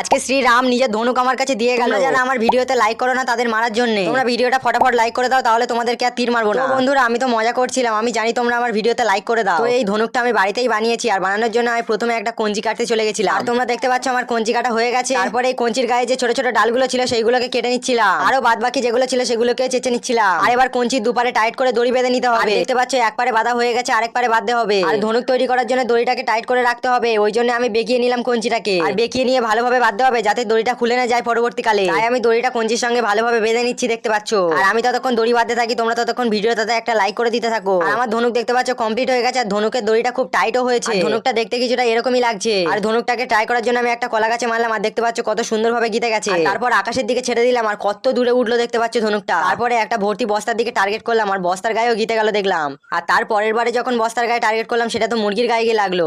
আজকে শ্রীরাম নিজের ধনুক আমার কাছে দিয়ে গেল। যারা আমার ভিডিওতে লাইক করো না তাদের মারার জন্য। তোমরা ভিডিওটা ফটাফট লাইক করে দাও তাহলে তোমাদেরকে আর তীর মারবো না। বন্ধুরা আমি তো মজা করছিলাম। আমি জানি তোমরা আমার ভিডিওতে লাইক করে দাও। তো এই ধনুকটা আমি বাড়িতেই বানিয়েছি আর বানানোর জন্য আমি প্রথমে একটা কঞ্চি কাটতে চলে গেছিলাম। আর তোমরা দেখতে পাচ্ছ আমার কঞ্চি কাটা হয়ে গেছে। তারপরে এই কঞ্চির গায়ে যে ছোট ছোট ডালগুলো ছিল সেইগুলোকে কেটে নিচ্ছিলাম। আরও বাদ বাকি যেগুলো ছিল সেগুলোকে চেঁচে নিচ্ছিলাম। আর এবার কঞ্চির দুপারে টাইট করে দড়ি বেঁধে নিতে হবে। দেখতে পাচ্ছ এক পারে বাঁধা হয়ে গেছে আরেক পারে বাঁধতে হবে। আর ধনুক তৈরি করার জন্য দড়িটাকে টাইট করে রাখতে হবে। ওই জন্য আমি বেঁকিয়ে নিলাম কঞ্চিটাকে। আর বেঁকিয়ে নিয়ে ভালোভাবে বাঁধতে হবে যাতে দড়িটা খুলে না যায় পরবর্তীকালে। তাই আমি দড়িটা কঞ্চির সঙ্গে ভালোভাবে বেঁধে নিচ্ছি দেখতে পাচ্ছ? আর আমি ততক্ষণ দড়ি বাঁধতে থাকি তোমরা ততক্ষণ ভিডিও ভিডিওটাতে একটা লাইক করে দিতে থাকো। আর আমার ধনুক দেখতে পাচ্ছ কমপ্লিট হয়ে গেছে আর ধনুকের দড়িটা খুব টাইটও হয়েছে। ধনুকটা দেখতে কিছুটা এরকমই লাগছে। আর ধনুকটাকে ট্রাই করার জন্য আমি একটা কলা গাছে মারলাম আর দেখতে পাচ্ছ কত সুন্দরভাবে গিতে গেছে। তারপর আকাশের দিকে ছেড়ে দিলাম আর কত দূরে উঠল দেখতে পাচ্ছ ধনুকটা। তারপরে একটা ভর্তি বস্তার দিকে টার্গেট করলাম আর বস্তার গায়েও গিতে গেল দেখলাম। আর তার পরের বারে যখন বস্তার গায়ে টার্গেট করলাম সেটা তো মুরগির গায়ে গিয়ে লাগল।